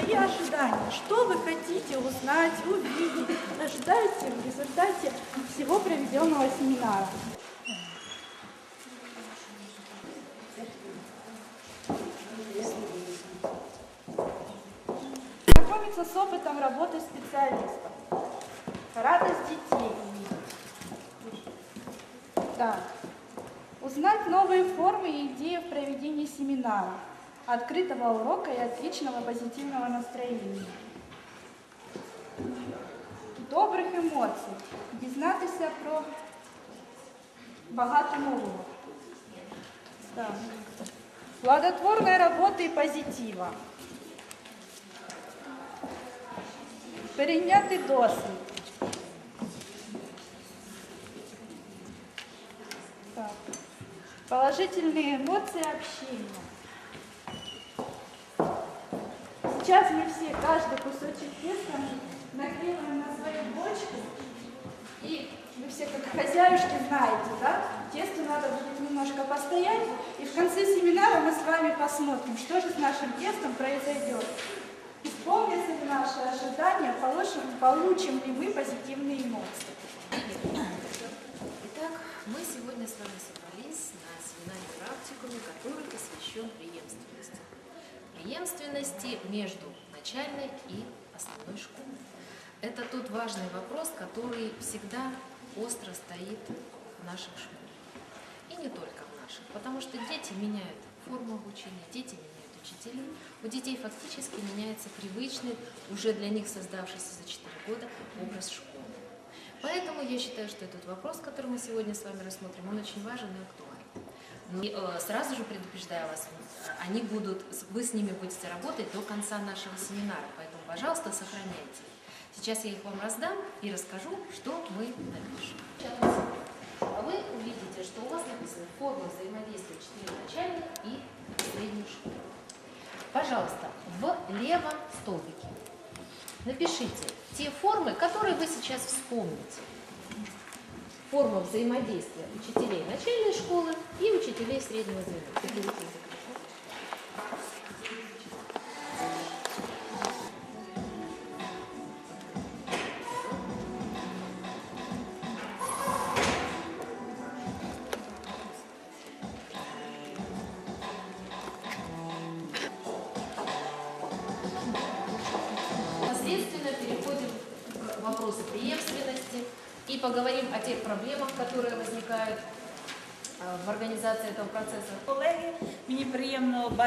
свои ожидания. Что вы хотите узнать, увидеть, ожидаете в результате всего проведенного семинара. Знакомиться с опытом работы специалистов. Радость детей. Так. Узнать новые формы и идеи в проведении семинара, открытого урока и отличного позитивного настроения. Добрих емоцій. Дізнатися про багато нового. Так. Плодотворной работы и позитива. Перейняти досвід. Так. Положительные эмоции общения. Сейчас мы все, каждый кусочек теста наклеиваем на свою бочку. И вы все как хозяюшки знаете, да? Тесту надо будет немножко постоять. И в конце семинара мы с вами посмотрим, что же с нашим тестом произойдет. Исполнятся ли наши ожидания, получим, получим ли мы позитивные эмоции. Итак, мы сегодня с вами собрались на семинаре практикуме, который посвящен преемственности. Преемственности между начальной и основной школой. Это тот важный вопрос, который всегда остро стоит в наших школах. И не только в наших, потому что дети меняют форму обучения, дети меняют учителей. У детей фактически меняется привычный, уже для них создавшийся за 4 года образ школы. Поэтому я считаю, что этот вопрос, который мы сегодня с вами рассмотрим, он очень важен и актуален. Э, сразу же предупреждаю вас, э, они будут, вы с ними будете работать до конца нашего семинара, поэтому, пожалуйста, сохраняйте. Сейчас я их вам раздам и расскажу, что мы напишем. А вы увидите, что у вас написано форма взаимодействия 4 начальных и средних школ. Пожалуйста, в левом столбике напишите те формы, которые вы сейчас вспомните. Форма взаимодействия учителей начальной школы учителей среднего звена.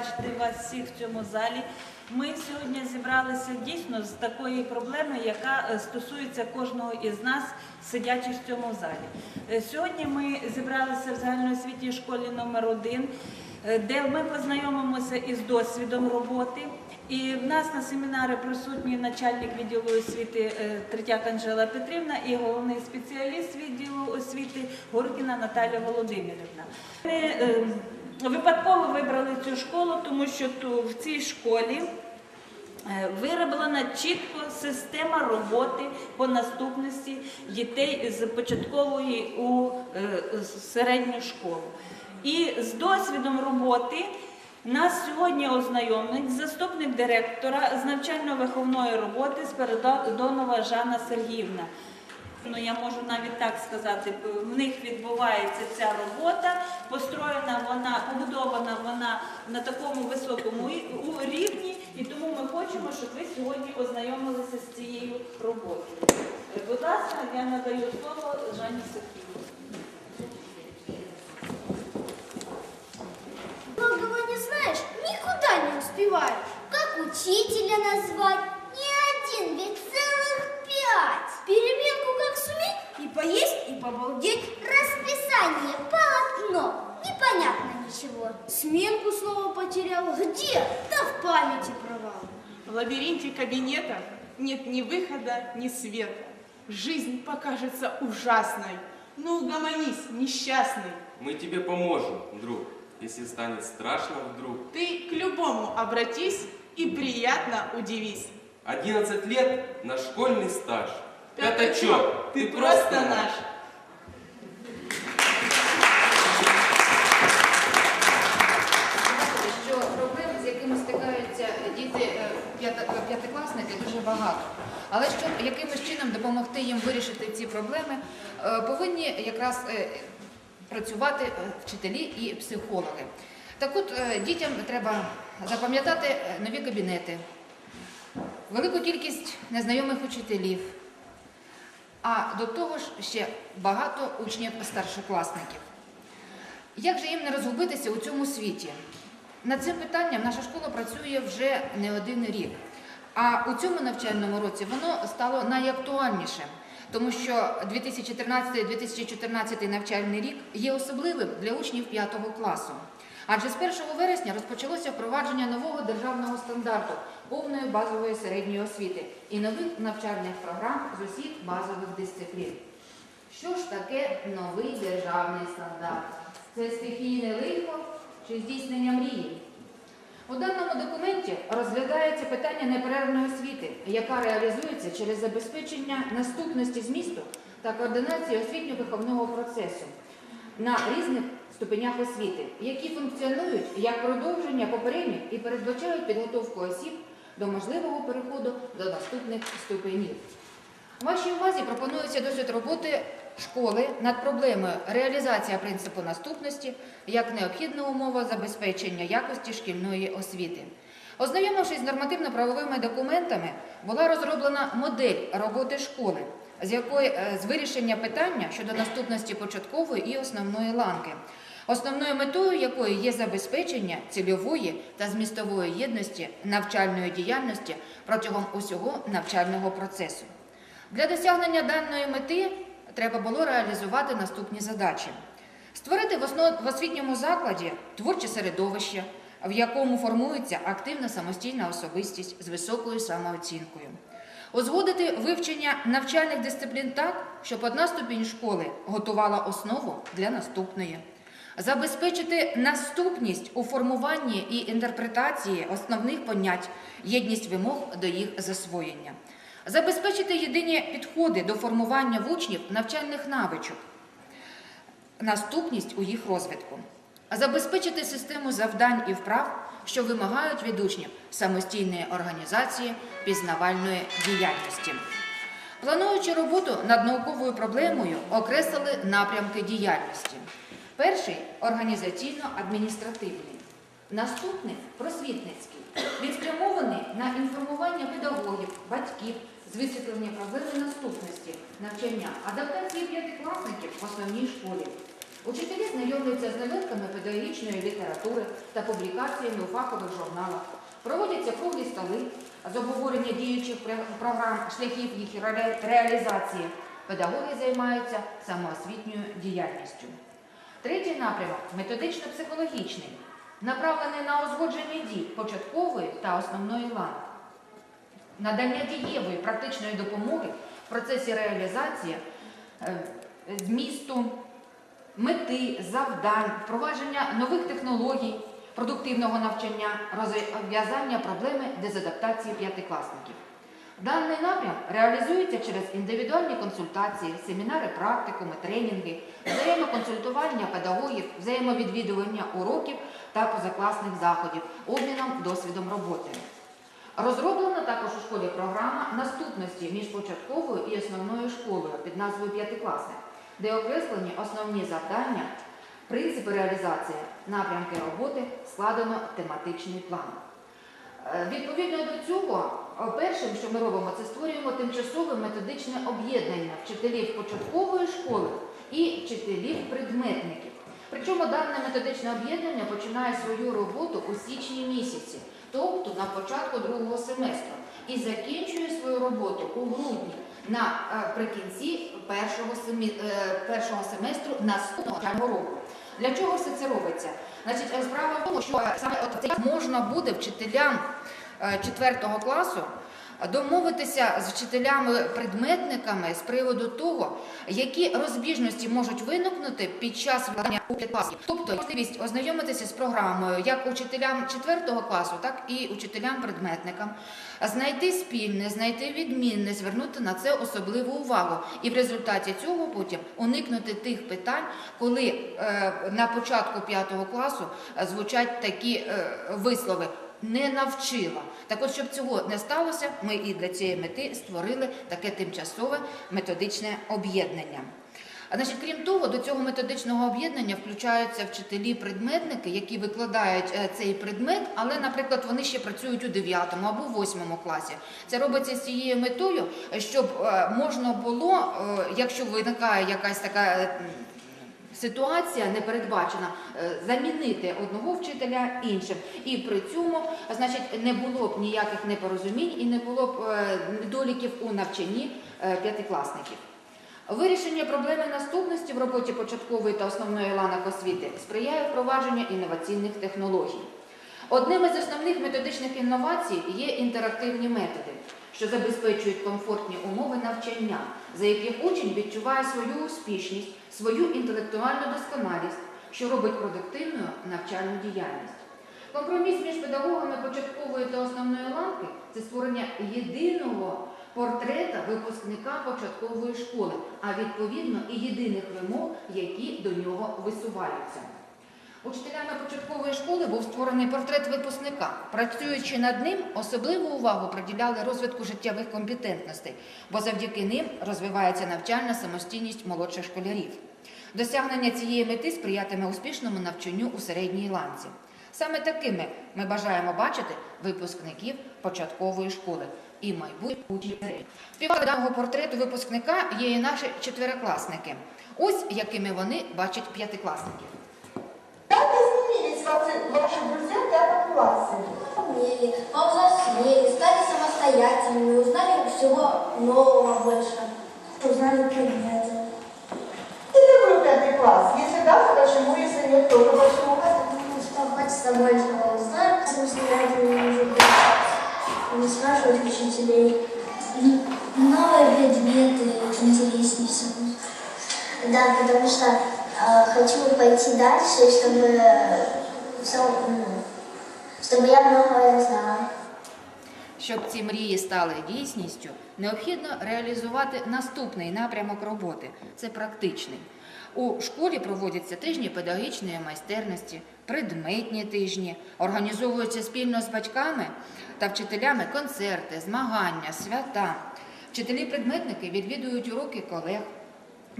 Бачити вас всіх в цьому залі. Ми сьогодні зібралися дійсно з такої проблеми, яка е, стосується кожного із нас, сидячих в цьому залі. Е, Сьогодні ми зібралися в загальноосвітній школі номер 1 де ми познайомимося із досвідом роботи. І в нас на семінарі присутній начальник відділу освіти е, Третяк Анжела Петрівна і головний спеціаліст відділу освіти Горкіна Наталя Володимирівна. Ми е, випадково вибрали цю школу, тому що в цій школі е, вироблена чітко система роботи по наступності дітей з початкової у е, середню школу. І з досвідом роботи нас сьогодні ознайомить заступник директора з навчально-виховної роботи Спиридонова Жанна Сергіївна. Ну, я можу навіть так сказати, в них відбувається ця робота, построєна вона, побудована вона на такому високому рівні, і тому ми хочемо, щоб ви сьогодні ознайомилися з цією роботою. Е, Будь ласка, я надаю слово Жанні Сергіївні. Многого не знаешь, никуда не успеваешь. Как учителя назвать? Лабиринте кабинета нет ни выхода, ни света. Жизнь покажется ужасной, Ну, угомонись, несчастный. Мы тебе поможем, друг, если станет страшно вдруг. Ты к любому обратись и приятно удивись. 11 лет на школьный стаж. Пятачок, ты просто наш. П'ятикласники, дуже багато. Але щоб якимось чином допомогти їм вирішити ці проблеми, е, повинні якраз е, працювати вчителі і психологи. Так от е, дітям треба запам'ятати нові кабінети, велику кількість незнайомих учителів, а до того ж ще багато учнів старшокласників. Як же їм не розгубитися у цьому світі? Над цим питанням наша школа працює вже не один рік. А у цьому навчальному році воно стало найактуальнішим, тому що 2013-2014 навчальний рік є особливим для учнів 5 класу. Адже з 1 вересня розпочалося впровадження нового державного стандарту повної базової середньої освіти і нових навчальних програм з усіх базових дисциплін. Що ж таке новий державний стандарт? Це стихійне лихо чи здійснення мрії? У даному документі розглядається питання неперервної освіти, яка реалізується через забезпечення наступності змісту та координації освітньо-виховного процесу на різних ступенях освіти, які функціонують як продовження попередніх і передбачають підготовку осіб до можливого переходу до наступних ступенів. Вашій увазі пропонується досвід роботи школи над проблемою реалізація принципу наступності як необхідна умова забезпечення якості шкільної освіти. Ознайомившись з нормативно-правовими документами, була розроблена модель роботи школи, з якої е, з вирішення питання щодо наступності початкової і основної ланки, основною метою якої є забезпечення цільової та змістової єдності навчальної діяльності протягом усього навчального процесу. Для досягнення даної мети треба було реалізувати наступні задачі: створити в, освітньому закладі творче середовище, в якому формується активна самостійна особистість з високою самооцінкою. Узгодити вивчення навчальних дисциплін так, щоб одна ступінь школи готувала основу для наступної. Забезпечити наступність у формуванні і інтерпретації основних понять, єдність вимог до їх засвоєння. Забезпечити єдині підходи до формування в учнів навчальних навичок, наступність у їх розвитку, забезпечити систему завдань і вправ, що вимагають від учнів самостійної організації пізнавальної діяльності. Плануючи роботу над науковою проблемою, окреслили напрямки діяльності. Перший організаційно-адміністративний, наступний просвітницький. Він спрямований на інформування педагогів, батьків з висвітлення проблеми наступності, навчання, адаптації п'ятикласників в основній школі. Учителі знайомляться з новинками педагогічної літератури та публікаціями у фахових журналах. Проводяться круглі столи з обговорення діючих програм, шляхів їх реалізації. Педагоги займаються самоосвітньою діяльністю. Третій напрямок методично-психологічний, направлений на узгодження дій початкової та основної ланки. Надання дієвої практичної допомоги в процесі реалізації е, змісту, мети, завдань, впровадження нових технологій, продуктивного навчання, розв'язання проблеми дезадаптації п'ятикласників. Даний напрям реалізується через індивідуальні консультації, семінари, практикуми, тренінги, взаємоконсультування педагогів, взаємовідвідування уроків та позакласних заходів, обміном досвідом роботи. Розроблена також у школі програма наступності між початковою і основною школою під назвою П'ятикласник, де окреслені основні завдання, принципи реалізації, напрямки роботи, складено тематичний план. Е, Відповідно до цього, е, першим, що ми робимо, це створюємо тимчасове методичне об'єднання вчителів початкової школи і вчителів-предметників. Причому дане методичне об'єднання починає свою роботу у січні місяці, тобто на початку другого семестру, і закінчує свою роботу у грудні наприкінці першого, семі- е, першого семестру наступного року. Для чого все це робиться? Значить, е, справа в тому, що е, саме от можна буде вчителям 4 класу домовитися з вчителями-предметниками з приводу того, які розбіжності можуть виникнути під час викладання у класі. Тобто можливість ознайомитися з програмою як учителям 4 класу, так і учителям-предметникам, знайти спільне, знайти відмінне, звернути на це особливу увагу. І в результаті цього потім уникнути тих питань, коли е, на початку 5 класу звучать такі е, вислови. Не навчила. Так от, щоб цього не сталося, ми і для цієї мети створили таке тимчасове методичне об'єднання. А значить, крім того, до цього методичного об'єднання включаються вчителі-предметники, які викладають е, цей предмет, але, наприклад, вони ще працюють у 9 або 8 класі. Це робиться з цією метою, щоб е, можна було, е, якщо виникає якась така. Ситуація непередбачена е, замінити одного вчителя іншим, і при цьому, значить, не було б ніяких непорозумінь і не було б е, недоліків у навчанні е, п'ятикласників. Вирішення проблеми наступності в роботі початкової та основної ланок освіти сприяє впровадженню інноваційних технологій. Одним із основних методичних інновацій є інтерактивні методи, що забезпечують комфортні умови навчання, за яких учень відчуває свою успішність, свою інтелектуальну досконалість, що робить продуктивною навчальну діяльність. Компроміс між педагогами початкової та основної ланки це створення єдиного портрета випускника початкової школи, а відповідно і єдиних вимог, які до нього висуваються. Учителями початкової школи був створений портрет випускника. Працюючи над ним, особливу увагу приділяли розвитку життєвих компетентностей, бо завдяки ним розвивається навчальна самостійність молодших школярів. Досягнення цієї мети сприятиме успішному навчанню у середній ланці. Саме такими ми бажаємо бачити випускників початкової школи і майбутніх. Співали даного портрету випускника є і наші чотирикласники. Ось якими вони бачать п'ятикласників. Ваши, друзья в пятом классе? Умнее, повзрослели, стали самостоятельными, узнали всего нового больше. Узнали предметы. Ты любил пятый класс? Если да, то почему? Если нет, тоже почему? Потому что хочется больше узнать, самостоятельно уже не спрашивать учителей. Новые предметы интереснее всего. Да, потому что э, хочу пойти дальше, чтобы, э, всё, м, чтобы я многое знала. Щоб ці мрії стали дійсністю, необхідно реалізувати наступний напрямок роботи це практичний. У школі проводяться тижні педагогічної майстерності, предметні тижні, організовуються спільно з батьками та вчителями концерти, змагання, свята. Вчителі-предметники відвідують уроки колег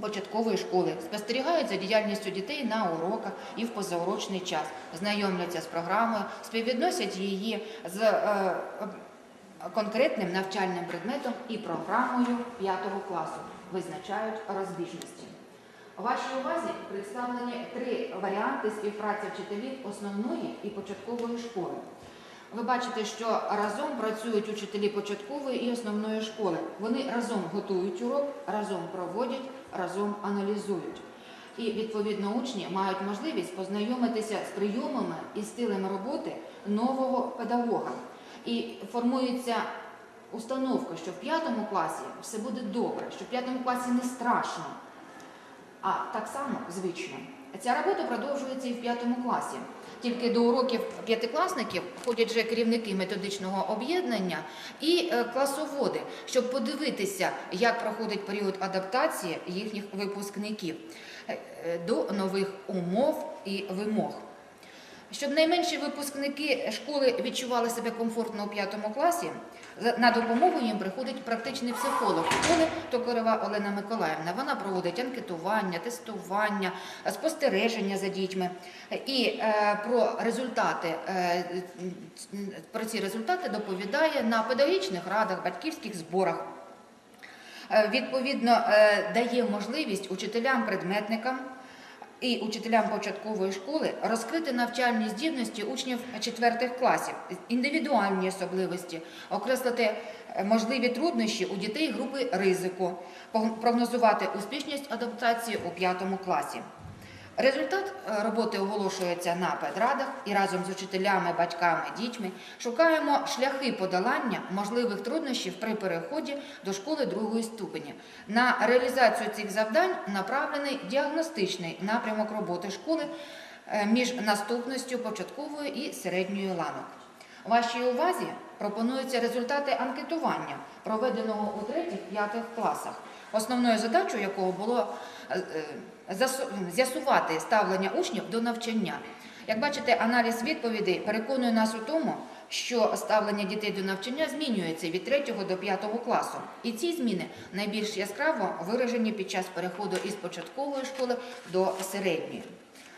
початкової школи, спостерігають за діяльністю дітей на уроках і в позаурочний час, знайомляться з програмою, співвідносять її з е, конкретним навчальним предметом і програмою 5 класу, визначають розбіжності. У вашій увазі представлені три варіанти співпраці вчителів основної і початкової школи. Ви бачите, що разом працюють учителі початкової і основної школи. Вони разом готують урок, разом проводять, разом аналізують. І відповідно учні мають можливість познайомитися з прийомами і стилем роботи нового педагога. І формується установка, що в п'ятому класі все буде добре, що в п'ятому класі не страшно, а так само звично. Ця робота продовжується і в п'ятому класі. Тільки до уроків п'ятикласників ходять вже керівники методичного об'єднання і е, класоводи, щоб подивитися, як проходить період адаптації їхніх випускників е, е, до нових умов і вимог. Щоб найменші випускники школи відчували себе комфортно у п'ятому класі, на допомогу їм приходить практичний психолог школи Токарева Олена Миколаївна. Вона проводить анкетування, тестування, спостереження за дітьми. І е, про результати е, про ці результати доповідає на педагогічних радах, батьківських зборах. Е, Відповідно, дає можливість учителям-предметникам і учителям початкової школи розкрити навчальні здібності учнів четвертих класів, індивідуальні особливості, окреслити е, можливі труднощі у дітей групи ризику, прогнозувати успішність адаптації у п'ятому класі. Результат е, роботи оголошується на педрадах і разом з учителями, батьками, дітьми шукаємо шляхи подолання можливих труднощів при переході до школи другої ступені. На реалізацію цих завдань направлений діагностичний напрямок роботи школи е, між наступністю початкової і середньої ланок. Вашій увазі пропонуються результати анкетування, проведеного у третіх-п'ятих класах, основною задачою якого було е, з'ясувати ставлення учнів до навчання. Як бачите, аналіз відповідей переконує нас у тому, що ставлення дітей до навчання змінюється від 3 до 5 класу. І ці зміни найбільш яскраво виражені під час переходу із початкової школи до середньої.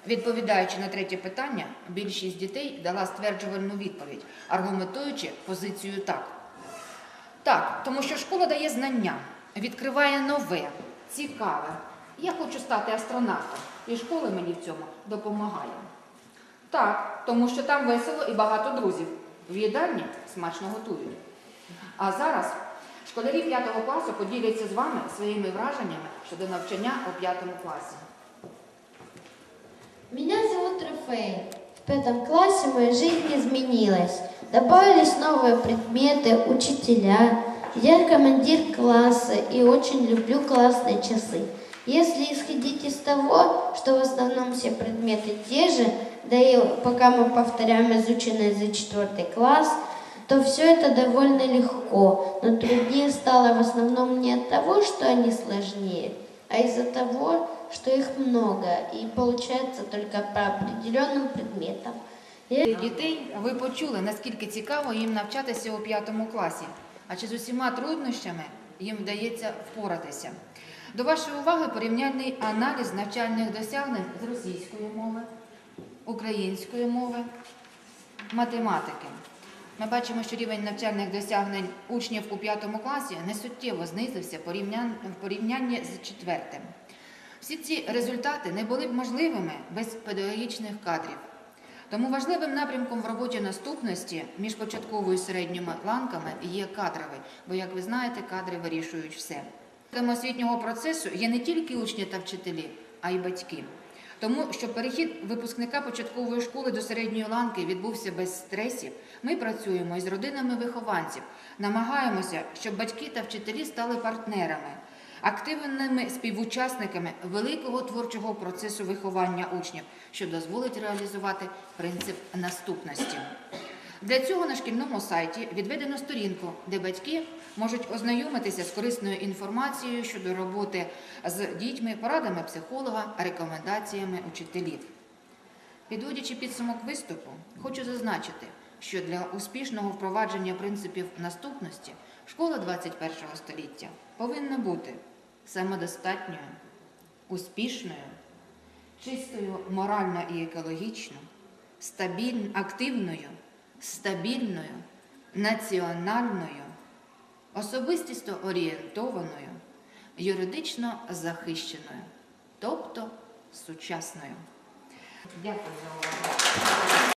Відповідаючи на третє питання, більшість дітей дала стверджувальну відповідь, аргументуючи позицію так. Так, тому що школа дає знання, відкриває нове, цікаве. Я хочу стати астронавтом, і школа мені в цьому допомагає. Так, тому що там весело і багато друзів. В їдальні смачно готують. А зараз школярі 5 класу поділяться з вами своїми враженнями щодо навчання у 5 класі. Меня зовут Рафаэль. В пятом классе моя жизнь изменилась. Добавились новые предметы, учителя. Я командир класса и очень люблю классные часы. Если исходить из того, что в основном все предметы те же, да и пока мы повторяем изученное за четвертый класс, то все это довольно легко, но труднее стало в основном не от того, что они сложнее, а из-за того, что их много и получается только по определенным предметам. Я Дітей ви почули, наскільки цікаво їм навчатися у п'ятому класі, а чи з усіма труднощами їм вдається впоратися. До вашої уваги порівняльний аналіз навчальних досягнень з російської мови, української мови, математики. Ми бачимо, що рівень навчальних досягнень учнів у п'ятому класі несуттєво знизився в порівнянні з четвертим. Всі ці результати не були б можливими без педагогічних кадрів. Тому важливим напрямком в роботі наступності між початковою і середніми ланками є кадровий, бо, як ви знаєте, кадри вирішують все. Тема освітнього процесу є не тільки учні та вчителі, а й батьки. Тому, щоб перехід випускника початкової школи до середньої ланки відбувся без стресів, ми працюємо із родинами вихованців, намагаємося, щоб батьки та вчителі стали партнерами, активними співучасниками великого творчого процесу виховання учнів, що дозволить реалізувати принцип наступності. Для цього на шкільному сайті відведено сторінку, де батьки можуть ознайомитися з корисною інформацією щодо роботи з дітьми, порадами психолога, рекомендаціями учителів. Підводячи підсумок виступу, хочу зазначити, що для успішного впровадження принципів наступності школа 21 століття повинна бути самодостатньою, успішною, чистою морально і екологічно, стабіль... активною, стабільною, національною, особистісто орієнтованою, юридично захищеною, тобто сучасною. Дякую за увагу.